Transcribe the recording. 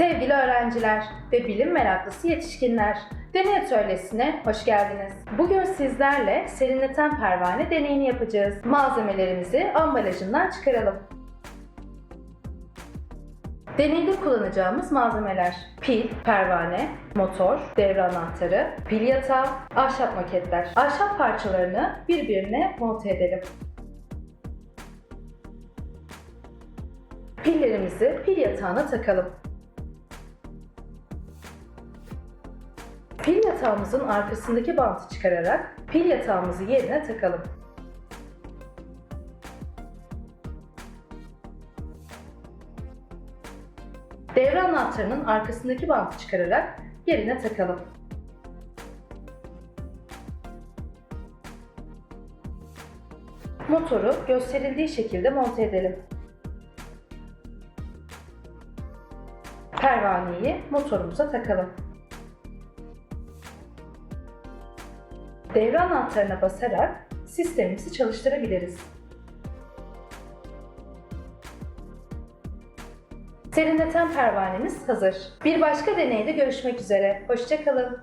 Sevgili öğrenciler ve bilim meraklısı yetişkinler, deney atölyesine hoş geldiniz. Bugün sizlerle serinleten pervane deneyini yapacağız. Malzemelerimizi ambalajından çıkaralım. Deneyde kullanacağımız malzemeler pil, pervane, motor, devre anahtarı, pil yatağı, ahşap maketler. Ahşap parçalarını birbirine monte edelim. Pillerimizi pil yatağına takalım. Pil yatağımızın arkasındaki bantı çıkararak pil yatağımızı yerine takalım. Devre anahtarının arkasındaki bantı çıkararak yerine takalım. Motoru gösterildiği şekilde monte edelim. Pervaneyi motorumuza takalım. Devre anahtarına basarak sistemimizi çalıştırabiliriz. Serinleten pervanemiz hazır. Bir başka deneyde görüşmek üzere. Hoşçakalın.